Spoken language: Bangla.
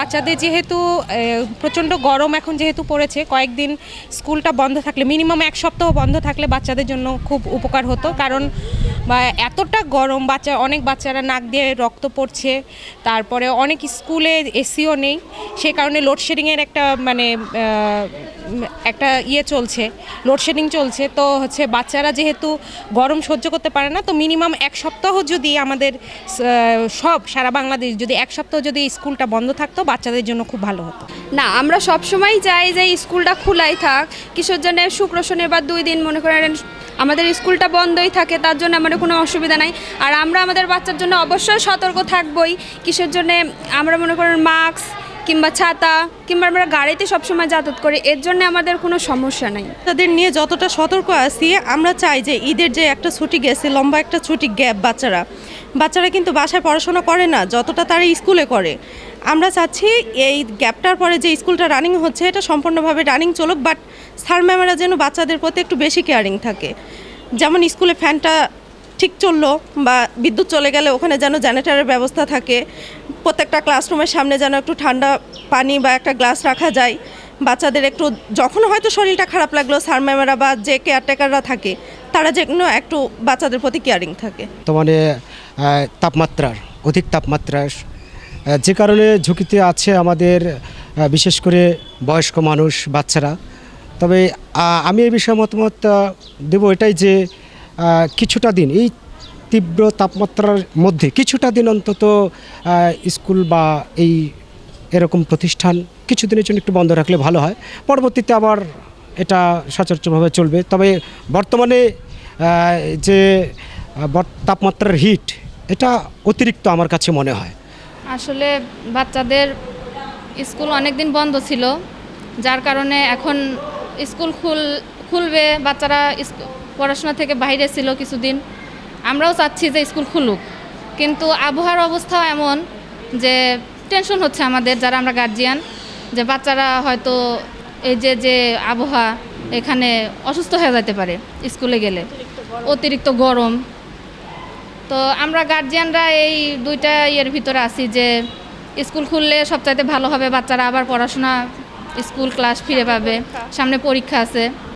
বাচ্চাদের যেহেতু প্রচণ্ড গরম এখন যেহেতু পড়েছে, কয়েকদিন স্কুলটা বন্ধ থাকলে, মিনিমাম এক সপ্তাহ বন্ধ থাকলে বাচ্চাদের জন্য খুব উপকার হতো। কারণ, বা, এতটা গরম, বাচ্চা, অনেক বাচ্চারা নাক দিয়ে রক্ত পড়ছে, তারপরে অনেক স্কুলে এসিও নেই, সে কারণে লোডশেডিংয়ের একটা মানে একটা ইয়ে চলছে, লোডশেডিং চলছে। তো হচ্ছে বাচ্চারা যেহেতু গরম সহ্য করতে পারে না, তো মিনিমাম এক সপ্তাহ যদি আমাদের সব সারা বাংলাদেশ যদি এক সপ্তাহ যদি স্কুলটা বন্ধ থাকতো বাচ্চাদের জন্য খুব ভালো হতো। না, আমরা সব সময় চাই যে স্কুলটা খোলাই থাক। কিশোর জন্য শুক্র শনিবার দুই দিন মনে করেন আমাদের স্কুলটা বন্ধই থাকে, তার জন্য আমাদের কোনো অসুবিধা নাই। আর আমরা আমাদের বাচ্চার জন্য অবশ্যই সতর্ক থাকবই। কিসের জন্য আমরা মনে করেন মাস্ক কিংবা ছাতা, কিংবা আমরা গাড়িতে সবসময় যাতায়াত করি, এর জন্য আমাদের কোনো সমস্যা নাই। তাদের নিয়ে যতটা সতর্ক আছি, আমরা চাই যে ঈদের যে একটা ছুটি গেছে, লম্বা একটা ছুটি গ্যাপ বাচ্চারা। বাচ্চারা কিন্তু বাসায় পড়াশোনা করে না, যতটা তারা স্কুলে করে। আমরা চাচ্ছি এই গ্যাপটার পরে যে স্কুলটা রানিং হচ্ছে, এটা সম্পূর্ণভাবে রানিং চলুক বাট স্যার ম্যামেরা যেন বাচ্চাদের প্রতি একটু বেশি কেয়ারিং থাকে। যেমন স্কুলে ফ্যানটা ঠিক চলল বা বিদ্যুৎ চলে গেলে ওখানে যেন জেনারেটারের ব্যবস্থা থাকে। প্রত্যেকটা ক্লাসরুমের সামনে যেন একটু ঠান্ডা পানি বা একটা গ্লাস রাখা যায়। বাচ্চাদের একটু যখন হয়তো শরীরটা খারাপ লাগল স্যার ম্যামেরা বা যে কেয়ারটেকাররা থাকে তারা যেন একটু বাচ্চাদের প্রতি কেয়ারিং থাকে। বর্তমানে আহ, তাপমাত্রার অধিক তাপমাত্রা যে কারণে ঝুঁকিতে আছে আমাদের বিশেষ করে বয়স্ক মানুষ বাচ্চারা। তবে আমি এই বিষয়ে মতামত দেবো এটাই যে কিছুটা দিন, এই তীব্র তাপমাত্রার মধ্যে কিছুটা দিন অন্তত স্কুল বা এই এরকম প্রতিষ্ঠান কিছুদিনের জন্য একটু বন্ধ রাখলে ভালো হয়। পরবর্তীতে আবার এটা সচরাচরভাবে চলবে। তবে বর্তমানে যে তাপমাত্রার হিট, এটা অতিরিক্ত আমার কাছে মনে হয়। আসলে বাচ্চাদের স্কুল অনেক দিন বন্ধ ছিল, যার কারণে এখন স্কুল খুল খুলবে, বাচ্চারা পড়াশোনা থেকে বাইরে ছিল কিছুদিন। আমরাও চাচ্ছি যে স্কুল খুলুক। কিন্তু আবহাওয়ার অবস্থা এমন যে টেনশন হচ্ছে আমাদের, যারা আমরা গার্জিয়ান যে বাচ্চারা হয়তো এই যে যে আবহাওয়া এখানে অসুস্থ হয়ে যেতে পারে স্কুলে গেলে। অতিরিক্ত গরম। তো আমরা গার্জিয়ানরা এই দুইটা ইয়ের ভিতরে আছি যে স্কুল খুললে সবচাইতে ভালো হবে, বাচ্চারা আবার পড়াশোনা, স্কুল ক্লাস ফিরে পাবে। সামনে পরীক্ষা আছে।